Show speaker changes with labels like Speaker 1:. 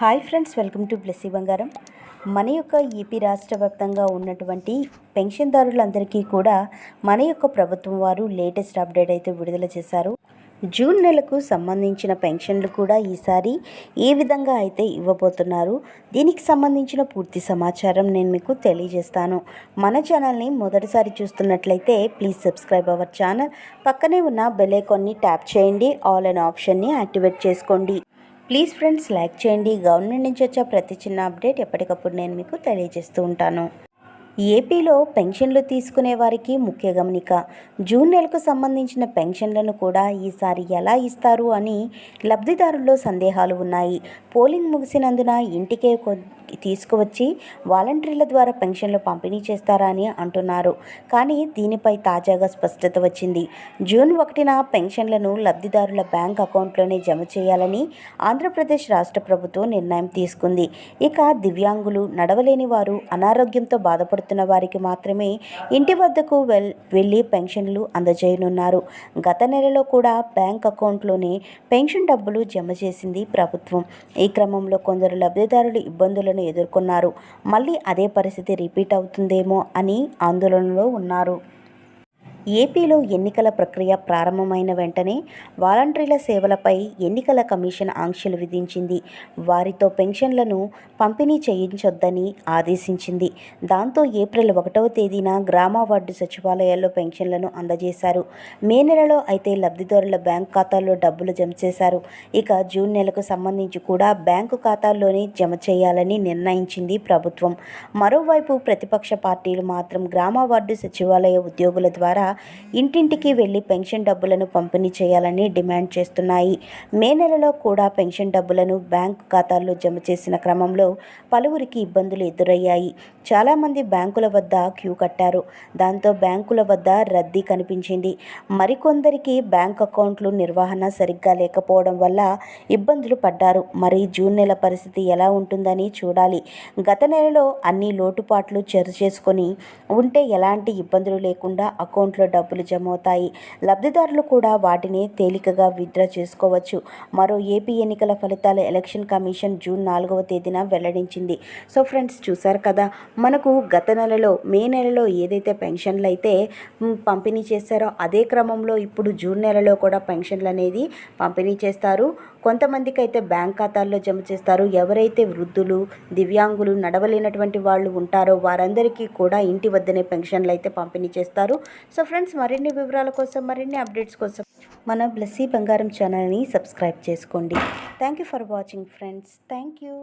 Speaker 1: Hi friends welcome to Blessy Bangaram. మన యొక్క AP రాష్ట్ర వ్యాప్తంగా ఉన్నటువంటి పెన్షన్దారులందరికీ కూడా మన యొక్క ప్రభుత్వం వారు లేటెస్ట్ అప్డేట్ అయితే విడుదల చేశారు. జూన్ నెలకు సంబంధించిన పెన్షన్లు కూడా ఈసారి ఏ విధంగా అయితే ఇవ్వబోతున్నారు దీనికి సంబంధించిన పూర్తి సమాచారం నేను మీకు తెలియజేస్తాను. మన ఛానల్ని మొదటిసారి చూస్తున్నట్లయితే ప్లీజ్ సబ్స్క్రైబ్ అవర్ ఛానల్. పక్కనే ఉన్న బెల్ ఐకాన్ని ట్యాప్ చేయండి. ఆల్ అనే ఆప్షన్ని యాక్టివేట్ చేసుకోండి. ప్లీజ్ ఫ్రెండ్స్ లైక్ చేయండి. గవర్నమెంట్ నుంచి వచ్చే ప్రతి చిన్న అప్డేట్ ఎప్పటికప్పుడు నేను మీకు తెలియజేస్తూ ఉంటాను. ఏపీలో పెన్షన్లు తీసుకునే వారికి ముఖ్య గమనిక. జూన్ నెలకు సంబంధించిన పెన్షన్లను కూడా ఈసారి ఎలా ఇస్తారు అని లబ్ధిదారుల్లో సందేహాలు ఉన్నాయి. పోలింగ్ ముగిసినందున ఇంటికే తీసుకువచ్చి వాలంటీర్ల ద్వారా పెన్షన్లు పంపిణీ చేస్తారా అని అంటున్నారు. కానీ దీనిపై తాజాగా స్పష్టత వచ్చింది. జూన్ ఒకటిన పెన్షన్లను లబ్ధిదారుల బ్యాంక్ అకౌంట్లోనే జమ చేయాలని ఆంధ్రప్రదేశ్ రాష్ట్ర ప్రభుత్వం నిర్ణయం తీసుకుంది. ఇక దివ్యాంగులు నడవలేని వారు అనారోగ్యంతో బాధపడుతున్న వారికి మాత్రమే ఇంటి వద్దకు వెల్ వెళ్ళి పెన్షన్లు అందజేయనున్నారు. గత నెలలో కూడా బ్యాంక్ అకౌంట్లోనే పెన్షన్ డబ్బులు జమ చేసింది ప్రభుత్వం. ఈ క్రమంలో కొందరు లబ్ధిదారులు ఇబ్బందులను ఎదుర్కొన్నారు. మళ్ళీ అదే పరిస్థితి రిపీట్ అవుతుందేమో అని ఆందోళనలో ఉన్నారు. ఏపీలో ఎన్నికల ప్రక్రియ ప్రారంభమైన వెంటనే వాలంటీర్ల సేవలపై ఎన్నికల కమిషన్ ఆంక్షలు విధించింది. వారితో పెన్షన్లను పంపిణీ చేయించొద్దని ఆదేశించింది. దాంతో ఏప్రిల్ ఒకటవ తేదీన గ్రామ వార్డు సచివాలయాల్లో పెన్షన్లను అందజేశారు. మే నెలలో అయితే లబ్ధిదారుల బ్యాంక్ ఖాతాల్లో డబ్బులు జమ చేశారు. ఇక జూన్ నెలకు సంబంధించి కూడా బ్యాంకు ఖాతాల్లోనే జమ చేయాలని నిర్ణయించింది ప్రభుత్వం. మరోవైపు ప్రతిపక్ష పార్టీలు మాత్రం గ్రామ వార్డు సచివాలయ ఉద్యోగుల ద్వారా ఇంటింటికి వెళ్ళి పెన్షన్ డబ్బులను పంపిణీ చేయాలని డిమాండ్ చేస్తున్నాయి. మే నెలలో కూడా పెన్షన్ డబ్బులను బ్యాంకు ఖాతాల్లో జమ చేసిన క్రమంలో పలువురికి ఇబ్బందులు ఎదురయ్యాయి. చాలామంది బ్యాంకుల వద్ద క్యూ కట్టారు. దాంతో బ్యాంకుల వద్ద రద్దీ కనిపించింది. మరికొందరికి బ్యాంక్ అకౌంట్లు నిర్వహణ సరిగ్గా లేకపోవడం వల్ల ఇబ్బందులు పడ్డారు. మరి జూన్ నెల పరిస్థితి ఎలా ఉంటుందని చూడాలి. గత నెలలో అన్ని లోటుపాట్లు చర్చ చేసుకొని ఉంటే ఎలాంటి ఇబ్బందులు లేకుండా అకౌంట్లు డబ్బులు జమ అవుతాయి లబ్ధిదారులు కూడా వాటిని తేలికగా విత్డ్రా చేసుకోవచ్చు. మరో ఏపీ ఎన్నికల ఫలితాలు ఎలక్షన్ కమిషన్ జూన్ నాలుగవ తేదీన వెల్లడించింది. సో ఫ్రెండ్స్ చూసారు కదా? మనకు గత నెలలో మే నెలలో ఏదైతే పెన్షన్లు అయితే పంపిణీ చేశారో అదే క్రమంలో ఇప్పుడు జూన్ నెలలో కూడా పెన్షన్లు అనేది పంపిణీ చేస్తారు. కొంతమందికి అయితే బ్యాంక్ ఖాతాల్లో జమ చేస్తారు. ఎవరైతే వృద్ధులు దివ్యాంగులు నడవలేనటువంటి వాళ్ళు ఉంటారో వారందరికీ కూడా ఇంటి వద్దనే పెన్షన్లు అయితే పంపిణీ చేస్తారు. సో ఫ్రెండ్స్ మరిన్ని వివరాల కోసం మరిన్ని అప్డేట్స్ కోసం మన బ్లెస్సీ బంగారం ఛానల్ని సబ్స్క్రైబ్ చేసుకోండి. Thank you for watching friends. Thank you.